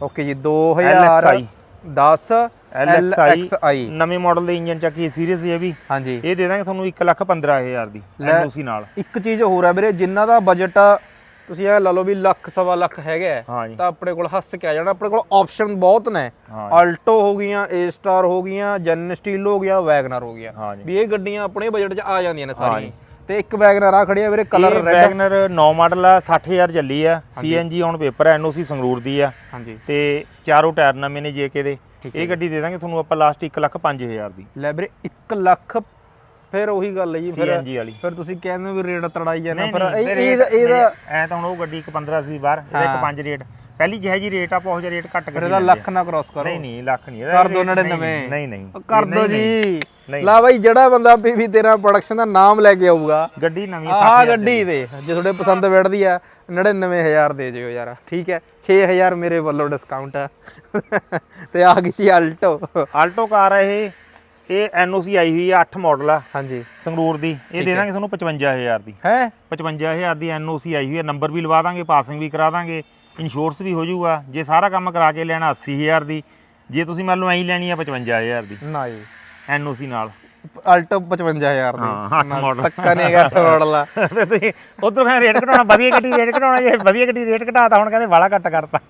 ਓਕੇ ਜੀ LXI 2010 LXI ਨਵੇਂ ਮਾਡਲ ਦੇ ਇੰਜਨ ਚੱਕੀ ਸੀਰੀਜ਼ ਇਹ ਵੀ। ਹਾਂਜੀ। ਇਹ ਦੇ ਦਾਂਗੇ ਤੁਹਾਨੂੰ 115000 ਦੀ ਲੈ। ਐਨਓਸੀ ਨਾਲ। ਇੱਕ ਚੀਜ਼ ਹੋਰ ਹੈ ਵੀਰੇ ਜਿਨ੍ਹਾਂ ਦਾ ਬਜਟ ਤੁਸੀਂ ਇਹ ਲਾ ਲਓ ਵੀ ਲੱਖ ਸਵਾ ਲੱਖ ਹੈਗਾ ਤਾਂ ਆਪਣੇ ਕੋਲ ਹੱਸ ਕੇ ਆ ਜਾਣਾ। ਆਪਣੇ ਕੋਲ ਆਪਸ਼ਨ ਬਹੁਤ ਨੇ। ਆਲਟੋ ਹੋ ਗਈਆਂ A ਸਟਾਰ ਹੋ ਗਈਆਂ ਜੈਨ ਸਟੀਲੋ ਹੋ ਗਿਆ ਵੈਗਨਰ ਹੋ ਗਿਆ। ਵੀ ਇਹ ਗੱਡੀਆਂ ਆਪਣੇ ਬਜਟ 'ਚ ਆ ਜਾਂਦੀਆਂ ਨੇ ਸਾਰੀਆਂ। ਤੇ ਇੱਕ ਵੈਗਨਰ ਆ ਖੜੀ ਆ ਵੀਰੇ ਕਲਰ ਰੈੱਡ ਵੈਗਨਰ 9 ਮਾਡਲ ਆ 60000 ਚੱਲੀ ਆ। ਸੀਐਨਜੀ ਹੁਣ ਪੇਪਰ ਆ ਐਨਓਸੀ ਸੰਗਰੂਰ ਦੀ ਆ। ਹਾਂਜੀ। ਤੇ ਚਾਰੋਂ ਟਾਇਰ ਨਵੇਂ ਨੇ ਜੇਕੇ ਦੇ। ਇਹ ਗੱਡੀ ਦੇ ਦਾਂਗੇ ਤੁਹਾਨੂੰ ਆਪਾਂ ਲਾਸਟ 1,5000 ਦੀ। ਲੈ ਵੀਰੇ 1 ਲੱਖ ਫਿਰ ਉਹੀ ਗੱਲ ਹੈ ਜੀ ਫਿਰ ਸੀਐਨਜੀ ਵਾਲੀ। ਫਿਰ ਤੁਸੀਂ ਕਹਿੰਦੇ ਹੋ ਵੀ ਰੇਟ ਤੜਾਈ ਜਾਣਾ ਨਹੀਂ ਪਰ ਨਹੀਂ ਇਹ- ਤੇ ਇਹਦਾ ਰੇਟ- ਇਹਦਾ ਐ ਤਾਂ ਹੁਣ ਉਹ ਗੱਡੀ 1,15 ਸੀ ਬਾਹਰ ਇਹਦਾ 1,5 ਰੇਟ। ਪਹਿਲੀ ਜਿਹੇ ਜੀ ਰੇਟ ਆ ਜਿਹਾ ਰੇਟ ਘੱਟ ਫਿਰ ਇਹਦਾ ਲੱਖ ਨਾ ਕ੍ਰਾਸ। ਕਰੋ। ਨਹੀਂ ਨਹੀਂ ਲੱਖ ਨਹੀਂ ਇਹਦਾ ਕਰ ਦੋ ਰੇਟ ਨਹੀਂ- 99 ਨਹੀਂ ਨਹੀਂ ਉਹ ਕਰ ਦੋ ਨਹੀਂ, ਨਹੀਂ। ਜੀ। ਨਹੀਂ। ਲਾ ਬਾਈ ਜਿਹੜਾ ਬੰਦਾ ਪੀਵੀ 13 ਪ੍ਰੋਡਕਸ਼ਨ ਦਾ ਨਾਮ ਲੈ ਕੇ ਆਊਗਾ ਗੱਡੀ ਨਵੀਂ ਆਹ ਗੱਡੀ ਦੇ। ਜੇ ਤੁਹਾਡੇ ਪਸੰਦ ਬੈਠਦੀ ਆ 99000 ਦੇ ਜਿਓ ਯਾਰ ਠੀਕ ਹੈ? 6000 ਮੇਰੇ ਵੱਲੋਂ ਡਿਸਕਾਊਂਟ ਆ। ਤੇ ਆ ਗਈ ਸੀ ਆਲਟੋ ਆਲਟੋ ਕਾਰ ਆ ਇਹ। ਇਹ ਐਨਓਸੀ ਆਈ ਹੋਈ ਆ 8 ਮਾਡਲ ਆ ਹਾਂਜੀ। ਸੰਗਰੂਰ ਦੀ। ਇਹ ਦੇ ਦਾਂਗੇ ਤੁਹਾਨੂੰ 55000 ਦੀ। ਹੈ? 55000 ਦੀ ਐਨਓਸੀ ਆਈ ਹੋਈ ਹੈ ਨੰਬਰ ਵੀ ਲਵਾ ਦਾਂਗੇ ਪਾਸਿੰਗ ਵੀ ਕਰਾ ਦਾਂਗੇ ਇੰਸ਼ੋਰੈਂਸ ਵੀ ਹੋ ਜਾਊਗਾ। ਜੇ ਸਾਰਾ ਕੰਮ ਕਰਾ ਕੇ ਲੈਣਾ 80000 ਦੀ ਜੇ ਤੁਸੀਂ ਮੰਨ ਲਓ ਐਂ ਲੈਣੀ ਆ 55000 ਦੀ। ਨਾ ਜੀ। ਐਨਓਸੀ ਨਾਲ। ਆਲਟੋ 55000 ਦੀ। ਹਾਂ 8 ਮਾਡਲ ਧੱਕਾ ਨਹੀਂ ਗਾ ਮਾਡਲ ਆ ਫਿਰ ਤੁਸੀਂ ਉਧਰੋਂ ਕਹਿੰਦੇ ਰੇਟ ਘਟਾਉਣਾ ਵਧੀਆ ਗੱਡੀ ਰੇਟ ਘਟਾਉਣਾ ਜੇ ਵਧੀਆ ਗੱਡੀ ਰੇਟ ਘਟਾਤਾ ਹੁਣ ਕਹਿੰਦੇ ਬਾਲਾ ਘੱਟ ਕਰਤਾ।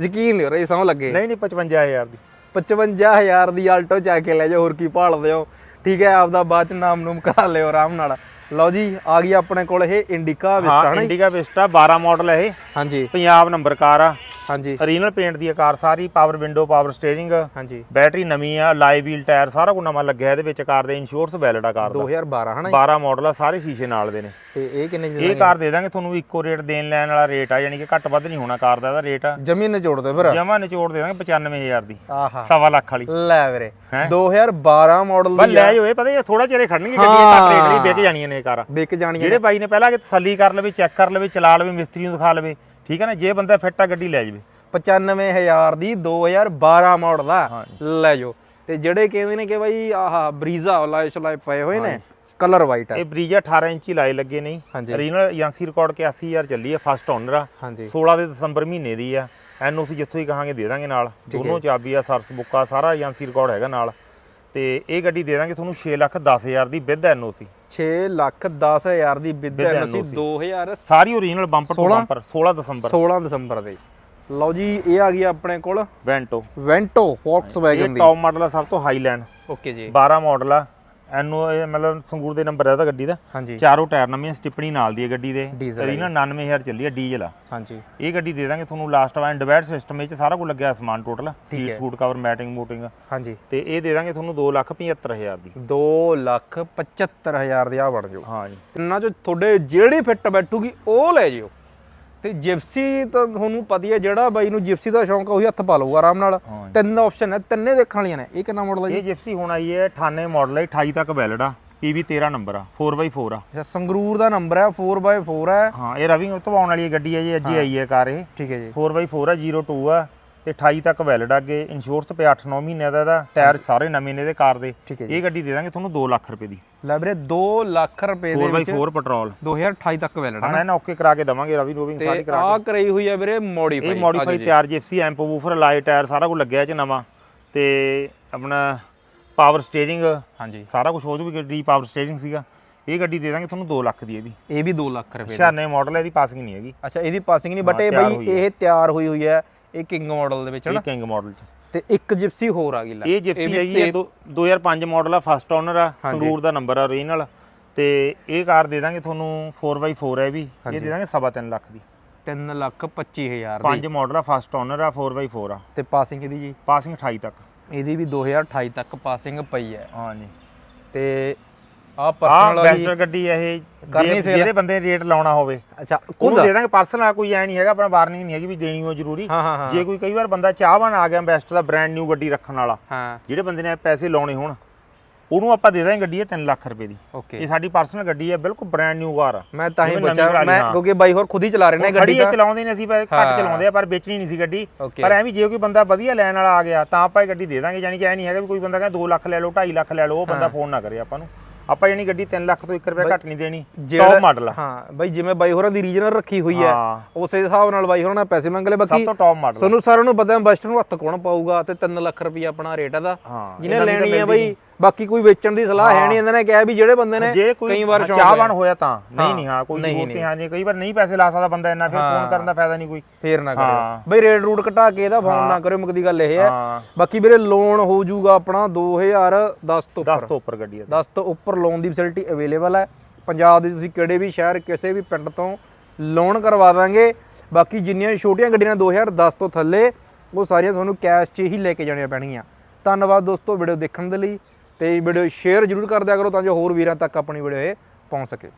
ਯਕੀਨ ਨਹੀਂ ਹੋ ਰਿਹਾ ਸਮਝ ਲੱਗੇ। ਨਹੀਂ ਨਹੀਂ 55000 ਦੀ। 55000 ਦੀ ਆਲਟੋ ਚਾ ਕੇ ਲੈ ਜਾਓ ਹੋਰ ਕੀ ਭਾਲਦੇ ਹੋ ਠੀਕ ਹੈ ਆਪਦਾ ਬਾਅਦ ਚ ਨਾਮ ਨੂਮ ਕਰਾ ਲਿਓ ਆਰਾਮ ਨਾਲ। ਲਓ ਜੀ ਆ ਗਈ ਆਪਣੇ ਕੋਲ ਇਹ ਇੰਡੀਕਾ ਵਿਸਟਾ ਹਾਂ ਨਾ ਇੰਡੀਗਾ ਵਿਸਟਾ 12 ਮਾਡਲ ਹੈ ਇਹ। ਹਾਂਜੀ। ਪੰਜਾਬ ਨੰਬਰ ਕਾਰ ਆ। ਹਾਂਜੀ। ਓਰੀਜਨਲ ਪੇਂਟ ਦੀ ਕਾਰ ਸਾਰੀ ਪਾਵਰ ਵਿੰਡੋ ਪਾਵਰ ਸਟੀਅਰਿੰਗ ਹਾਂਜੀ। ਬੈਟਰੀ ਨਵੀਂ ਆ ਲਾਈਵ ਵੀਲ ਟਾਇਰ ਸਾਰਾ ਕੁਝ ਨਵਾਂ ਲੱਗਿਆ ਇਹਦੇ ਵਿੱਚ ਕਾਰ ਦੇ ਇੰਸ਼ੋਰੈਂਸ ਵੈਲਿਡ ਆ ਕਾਰ ਦਾ। 2012 ਹਨਾ 12 ਮਾਡਲ ਆ ਸਾਰੇ ਸ਼ੀਸ਼ੇ ਨਾਲ ਦੇ ਨੇ। ਤੇ ਇਹ ਕਿੰਨੇ ਇਹ ਕਾਰ ਦੇ ਦਾਂਗੇ ਤੁਹਾਨੂੰ ਇੱਕੋ ਰੇਟ ਦੇਣ ਲੈਣ ਵਾਲਾ ਰੇਟ ਆ ਯਾਨੀ ਕਿ ਘੱਟ ਵੱਧ ਨਹੀਂ ਹੋਣਾ ਕਾਰ ਦਾ ਇਹਦਾ ਰੇਟ ਆ। ਜ਼ਮੀਨ ਨਿਚੋੜ ਦੇ ਫਿਰ। ਜਮਾ ਨਿਚੋੜ ਦੇ ਦਾਂਗੇ 95000 ਦੀ ਆਹਾ। ਸਵਾ ਲੱਖ ਵਾਲੀ। ਲੈ ਵੀਰੇ ਹੈਂ? 2012 ਮਾਡਲ ਦੀ ਲੈ ਜਾਓ ਇਹ ਪਤਾ ਇਹ ਥੋੜਾ ਚਿਰੇ ਖੜਨਗੇ ਗੱਡੀਆਂ ਘੱਟ ਰੇਟ ਲਈ ਵਿਕ ਜਾਣੀਆਂ ਨੇ ਇਹ ਕਾਰਾਂ। ਵਿਕ ਜਾਣੀਆਂ ਜਿਹੜੇ ਬਾਈ ਨੇ ਪਹਿਲਾਂ ਕਿ ਤਸੱਲੀ ਕਰ ਲਵੇ ਚੈੱਕ ਕਰ ਲਵੇ ਚਲਾ ਲਵੇ ਮਿਸਤਰੀ ਨੂੰ ਦਿਖਾ ਲਵੇ ਠੀਕ ਹੈ ਨਾ ਜੇ ਬੰਦਾ ਫਿੱਟ ਆ ਗੱਡੀ ਲੈ ਜਾਵੇ। 95000 ਦੀ 2012 ਮਾਡਲ ਆ ਲੈ ਜਾਓ। ਤੇ ਜਿਹੜੇ ਕਹਿੰਦੇ ਨੇ ਕਿ ਬਾਈ ਆਹਾ ਬਰੀਜ਼ਾ ਲਾਏ ਚਲਾਏ ਪਏ ਹੋਏ ਨੇ ਕਲਰ ਵਾਈਟ ਆ। ਇਹ ਬਰੀਜਾ 18 ਇੰਚੀ ਲਾਏ ਲੱਗੇ ਨਹੀਂ। ਓਰੀਜਨਲ ਏਜੰਸੀ ਰਿਕਾਰਡ ਕੇ 80000 ਚੱਲੀ ਹੈ ਫਸਟ ਓਨਰ ਆ। ਹਾਂਜੀ। 16 ਦੇ ਦਸੰਬਰ ਮਹੀਨੇ ਦੀ ਆ। ਐਨਓਸੀ ਜਿੱਥੋਂ ਹੀ ਕਹਾਂਗੇ ਦੇ ਦਾਂਗੇ ਨਾਲ। ਦੋਨੋਂ ਚਾਬੀ ਆ ਸਰਸ ਬੁੱਕਾ ਸਾਰਾ ਏਜੰਸੀ ਰਿਕਾਰਡ ਹੈਗਾ ਨਾਲ। ਤੇ ਇਹ ਗੱਡੀ ਦੇ ਦਾਂਗੇ ਤੁਹਾਨੂੰ 6 ਲੱਖ 10000 ਦੀ ਵਿਦ ਐਨਓਸੀ 6 ਲੱਖ 10000 ਦੀ With ਵਿਦਿਆ NOC ਸੀ। 2000 ਸਾਰੀ ਓਰੀਜਨਲ ਬੰਪਰ ਟੂ ਬੰਪਰ 16 ਦਸੰਬਰ। 16 ਦਸੰਬਰ ਦੇ। ਲਓ ਜੀ ਇਹ ਆ ਗਈ ਆਪਣੇ ਕੋਲ ਵੈਂਟੋ ਵੈਂਟੋ ਵੈਗਨ ਇਹ ਦੀ। ਟੌਪ ਮਾਡਲ ਆ ਸਭ ਤੋਂ ਹਾਈਲੈਂਡ ਓਕੇ ਜੀ। 12 ਮਾਡਲ ਆ। ਐਨਓ ਇਹ ਮਤਲਬ ਸੰਗੂਰ ਦੇ ਨੰਬਰ ਹੈ ਗੱਡੀ ਦਾ। ਹਾਂਜੀ। ਚਾਰੋਂ ਟਾਇਰ ਨਵੀਆਂ ਸਟਿਪਣੀ ਨਾਲ ਦੀ ਹੈ ਗੱਡੀ ਦੇ। Diesel ਓਰੀਜਨਲ 99000 ਚੱਲੀ ਹੈ ਡੀਜ਼ਲ ਆ। ਹਾਂਜੀ। ਇਹ ਗੱਡੀ ਦੇ ਦਾਂਗੇ ਤੁਹਾਨੂੰ ਲਾਸਟ ਵਾਰ ਡਿਵਾਈਡ ਸਿਸਟਮ ਵਿੱਚ ਸਾਰਾ ਕੁਝ ਲੱਗਿਆ ਸਮਾਨ ਟੋਟਲ ਸੀਟ ਫੂਡ ਕਵਰ ਮੈਟਿੰਗ ਮੂਟਿੰਗ ਹਾਂਜੀ। ਤੇ ਇਹ ਦੇ ਦਾਂਗੇ ਤੁਹਾਨੂੰ 275000 ਦੀ। 2 ਲੱਖ 75000 ਦੀ ਆ ਬਣ ਜਾਓ ਹਾਂ ਜੀ। ਤਿੰਨਾਂ ਚੋਂ ਤੁਹਾਡੇ ਜਿਹੜੀ ਫਿੱਟ ਬੈਠੂਗੀ ਉਹ ਲੈ ਜਿਓ। ਤੇ ਜਿਪਸੀ ਤਾਂ ਤੁਹਾਨੂੰ ਪਤਾ ਹੀ ਹੈ ਜਿਹੜਾ ਬਾਈ ਨੂੰ ਜਿਪਸੀ ਦਾ ਸ਼ੌਂਕ ਆ ਉਹੀ ਹੱਥ ਪਾ ਲਊਗਾ ਆਰਾਮ ਨਾਲ। ਹਾਂ। ਤਿੰਨ ਆਪਸ਼ਨ ਹੈ ਤਿੰਨੇ ਦੇਖਣ ਵਾਲੀਆਂ ਨੇ। ਇਹ ਕਿੰਨਾ ਮਾਡਲ ਹੈ ਜੀ? ਇਹ ਜਿਪਸੀ ਹੁਣ ਆਈ ਹੈ 98 ਮਾਡਲ ਹੈ 28 ਤੱਕ ਵੈਲਿਡ ਆ। ਪੀਵੀ 13 ਨੰਬਰ ਆ 4x4 ਆ। ਅੱਛਾ ਸੰਗਰੂਰ ਦਾ ਨੰਬਰ ਹੈ 4x4 ਹੈ। ਹਾਂ ਇਹ ਰਵਿੰਗ ਤੋਂ ਆਉਣ ਵਾਲੀ ਗੱਡੀ ਹੈ ਜੀ ਅੱਜ ਹੀ ਆਈ ਹੈ ਕਾਰ ਇਹ। ਠੀਕ ਹੈ ਜੀ। 4x4 ਆ 02 ਆ ਤੇ 28 ਤੱਕ ਵੈਲਿਡ ਆ ਅੱਗੇ। ਇੰਸ਼ੋਰੈਂਸ ਪੇ 8-9 ਮਹੀਨਿਆਂ ਦਾ ਇਹਦਾ ਟਾਇਰ ਸਾਰੇ ਨਵੇਂ ਨੇ ਇਹਦੇ ਕਾਰ ਦੇ। ਠੀਕ ਹੈ ਜੀ। ਇਹ ਗੱਡੀ ਦੇ ਦਾਂਗੇ ਤੁਹਾਨੂੰ 2 ਲੱਖ ਰੁਪਏ ਦੀ। ਲੈ ਵੀਰੇ 2 ਲੱਖ ਰੁਪਏ ਦੇ ਵਿੱਚ 4x4 ਪੈਟਰੋਲ 2028 ਤੱਕ ਵੈਲਿਡ ਹਾਂ ਇਹਨਾਂ ਓਕੇ ਕਰਾ ਕੇ ਦਵਾਂਗੇ ਰਵੀ ਰੋਵਿੰਗ ਸਾਰੀ ਕਰਾ ਆ ਕਰਾਈ ਹੋਈ ਹੈ ਵੀਰੇ ਮੋਡੀਫਾਈ ਇਹ ਮੋਡੀਫਾਈ ਤਿਆਰ Gypsy amp woofer light tyre ਸਾਰਾ ਕੁਝ ਲੱਗਿਆ ਇਹ ਚ ਨਵਾਂ। ਤੇ ਆਪਣਾ ਪਾਵਰ ਸਟੀਅਰਿੰਗ ਹਾਂਜੀ। ਸਾਰਾ ਕੁਝ ਉਹਦੇ ਵੀ ਗੱਡੀ ਪਾਵਰ ਸਟੀਅਰਿੰਗ ਸੀਗਾ। ਇਹ ਗੱਡੀ ਦੇ ਦਾਂਗੇ ਤੁਹਾਨੂੰ 2 ਲੱਖ ਦੀ ਇਹ ਵੀ। ਇਹ ਵੀ 2 ਲੱਖ ਰੁਪਏ 96 ਮਾਡਲ ਹੈ ਇਹਦੀ ਪਾਸਿੰਗ ਨਹੀਂ ਹੈਗੀ। ਅੱਛਾ ਇਹਦੀ ਪਾਸਿੰਗ ਨਹੀਂ ਬਟ ਹਾਂ, ਇਹ ਬਈ ਹੈ। ਇਹ ਤਿਆਰ ਹੋਈ ਹੋਈ ਹੈ ਇਹ ਕਿੰਗ ਮਾਡਲ ਦੇ ਵਿੱਚ ਇਹ ਹਨਾ ਕਿੰਗ ਮਾਡਲ ਚ। ਤੇ ਇੱਕ ਜਿਪਸੀ ਹੋਰ ਆ ਗਈ ਲੈ। ਇਹ ਜਿਪਸੀ ਹੈਗੀ ਹੈ ਦੋ- 2005 ਮਾਡਲ ਆ ਫਸਟ ਓਨਰ ਆ ਸੰਗਰੂਰ ਦਾ ਨੰਬਰ ਆ ਓਰੀਜਨਲ ਤੇ ਇਹ ਕਾਰ ਦੇ ਦਾਂਗੇ ਤੁਹਾਨੂੰ 4x4 ਹੈ ਵੀ। ਇਹ ਦੇ ਦਾਂਗੇ ਸਵਾ ਤਿੰਨ ਲੱਖ ਦੀ। 3 ਲੱਖ 25 ਹਜ਼ਾਰ ਦੀ। ਪੰਜ ਮਾਡਲ ਆ ਫਸਟ ਓਨਰ ਆ 4x4 ਆ। ਤੇ ਪਾਸਿੰਗ ਇਹਦੀ ਜੀ? ਪਾਸਿੰਗ 28 ਤੱਕ। ਇਹਦੀ ਵੀ 2028 ਤੱਕ ਪਾਸਿੰਗ ਪਈ ਹੈ। ਹਾਂਜੀ। ਤੇ ਆ ਪਰਸਨਲ ਵਾਲੀ ਬੈਸਟਰ ਗੱਡੀ ਇਹ ਕਰਨੀ sale? ਜਿਹੜੇ ਬੰਦੇ ਰੇਟ ਲਾਉਣਾ ਹੋਵੇ। ਅੱਛਾ ਉਹਨੂੰ ਖੁਦ? ਦੇ ਦਾਂਗੇ ਪਰਸਨਲ ਕੋਈ ਐ ਨਹੀਂ ਹੈਗਾ ਆਪਣਾ ਵਾਰਨਿੰਗ ਨਹੀਂ ਹੈਗੀ ਵੀ ਦੇਣੀ ਹੋ ਜ਼ਰੂਰੀ। ਹਾਂ ਹਾਂ ਹਾਂ। ਜੇ ਕੋਈ ਕਈ ਵਾਰ ਬੰਦਾ ਚਾਹਵਾਨ ਆ ਗਿਆ ਬੈਸਟ ਦਾ ਬ੍ਰਾਂਡ ਨਿਊ ਗੱਡੀ ਰੱਖਣ ਵਾਲਾ ਹਾਂ। ਜਿਹੜੇ ਬੰਦੇ ਨੇ ਪੈਸੇ ਲਾਉਣੇ ਹੋਣ ਉਹਨੂੰ ਆਪਾਂ ਦੇ ਦਾਂਗੇ ਗੱਡੀ ਇਹ 3 ਲੱਖ ਰੁਪਏ ਦੀ। ਓਕੇ ਇਹ ਸਾਡੀ ਪਰਸਨਲ ਗੱਡੀ ਹੈ ਬਿਲਕੁਲ ਬ੍ਰਾਂਡ ਨਿਊ ਕਾਰ ਆ। ਮੈਂ ਤਾਂ ਹੀ ਜਿਵੇਂ ਨਵੀਂ ਪੁੱਛਿਆ ਮੈਂ ਹਾਂ। ਕਿਉਂਕਿ ਬਾਈ ਹੋਰ ਖੁਦ ਹੀ ਚਲਾ ਰਹੇ ਨੇ ਗੱਡੀ ਗੱਡੀ ਤਾਂ। ਚਲਾਉਂਦੇ ਨੇ ਅਸੀਂ ਪਰ ਹਾਂ। ਘੱਟ ਚਲਾਉਂਦੇ ਆ ਪਰ ਵੇਚਣੀ ਨਹੀਂ ਸੀ ਗੱਡੀ। Okay. ਪਰ ਐਵੇਂ ਜੇ ਕੋਈ ਬੰਦਾ ਵਧੀਆ ਲੈਣ ਵਾਲਾ ਆ ਗਿਆ ਤਾਂ ਆਪਾਂ ਇਹ ਗੱਡੀ ਦੇ ਦਾਂਗੇ ਯਾਨੀ ਕਿ ਐ ਨਹੀਂ ਹੈਗਾ ਵੀ ਕੋਈ ਬੰਦਾ ਕਹਿੰਦਾ 2 ਲੱਖ ਲੈ ਲਓ 2.5 ਲੱਖ ਲੈ ਲਓ ਉਹ ਬੰਦਾ ਫੋਨ ਨਾ ਕਰੇ ਆਪਾਂ ਨੂੰ। ਆਪਾਂ ਯਾਨੀ ਗੱਡੀ 3 ਲੱਖ ਤੋਂ 1 ਰੁਪਏ ਘੱਟ ਨਹੀਂ ਦੇਣੀ ਟੌਪ ਮਾਡਲ ਆ। ਹਾਂ ਬਾਈ ਜਿਵੇਂ ਬਾਈ ਹੋਰਾਂ ਦੀ ਰੀਜਨਲ ਰੱਖੀ ਹੋਈ ਹੈ ਉਸੇ ਹਿਸਾਬ ਨਾਲ ਬਾਈ ਹੋਰਾਂ ਨੇ ਪੈਸੇ ਮੰਗ ਲਏ ਸਭ ਬਾਕੀ ਤੋਂ ਟੌਪ ਮਾਡਲ ਤੁਹਾਨੂੰ ਸਾਰਿਆਂ ਨੂੰ ਪਤਾ ਹੈ ਬਸਟ ਨੂੰ ਹੱਥ ਕੌਣ ਪਾਊਗਾ ਤੇ 3 ਲੱਖ ਰੁਪਏ ਆਪਣਾ ਰੇਟ ਇਹਦਾ ਜਿਹਨੇ ਲੈਣੀ ਹੈ ਬਾਈ ਬਾਕੀ ਕੋਈ ਵੇਚਣ ਦੀ ਸਲਾਹ ਹੈ ਨਹੀਂ ਇਹਨਾਂ ਨੇ ਕਿਹਾ ਵੀ ਜਿਹੜੇ ਬੰਦੇ ਨੇ ਕੋਈ ਵਾਰ ਚਾਹਵਾਨ ਹੋਇਆ ਤਾਂ। ਨਹੀਂ ਨਹੀਂ ਹਾਂ ਕੋਈ ਜ਼ਰੂਰਤ ਨਹੀਂ। ਹਾਂ ਜੇ ਕਈ ਵਾਰ ਨਹੀਂ ਪੈਸੇ ਲਾ ਸਕਦਾ ਬੰਦਾ ਇੰਨਾ ਫਿਰ ਫੋਨ ਕਰਨ ਦਾ ਫਾਇਦਾ ਨਹੀਂ ਕੋਈ। ਫੇਰ ਨਾ। ਕਰਿਓ। ਬਈ ਰੇਟ ਰੂਟ ਘਟਾ ਕੇ ਇਹਦਾ ਫੋਨ ਨਾ ਕਰਿਓ ਮੁਕਦੀ ਗੱਲ ਇਹ ਹੈ। ਬਾਕੀ ਵੀਰੇ ਲੋਨ ਹੋ ਜਾਊਗਾ ਆਪਣਾ 2010 ਤੋਂ 10 ਤੋਂ ਉੱਪਰ ਗੱਡੀ ਹੈ 10 ਤੋਂ ਉੱਪਰ ਲੋਨ ਦੀ ਫੈਸਿਲਿਟੀ ਅਵੇਲੇਬਲ ਹੈ। ਪੰਜਾਬ ਦੇ ਤੁਸੀਂ ਕਿਹੜੇ ਵੀ ਸ਼ਹਿਰ ਕਿਸੇ ਵੀ ਪਿੰਡ ਤੋਂ ਲੋਨ ਕਰਵਾ ਦਾਂਗੇ। ਬਾਕੀ ਜਿੰਨੀਆਂ ਛੋਟੀਆਂ ਗੱਡੀਆਂ 2010 ਤੋਂ ਥੱਲੇ ਉਹ ਸਾਰੀਆਂ ਤੁਹਾਨੂੰ ਕੈਸ਼ 'ਚ ਹੀ ਲੈ ਕੇ ਜਾਣੀਆਂ ਪੈਣਗੀਆਂ। ਧੰਨਵਾਦ ਦੋਸਤੋ ਵੀਡੀਓ ਦੇਖਣ ਦੇ ਲਈ। ਤੇ ਵੀਡੀਓ ਸ਼ੇਅਰ ਜ਼ਰੂਰ ਕਰ ਦਿਆ ਕਰੋ ਤਾਂ ਜੋ ਹੋਰ ਵੀਰਾਂ ਤੱਕ ਆਪਣੀ ਵੀਡੀਓ ਇਹ ਪਹੁੰਚ ਸਕੇ।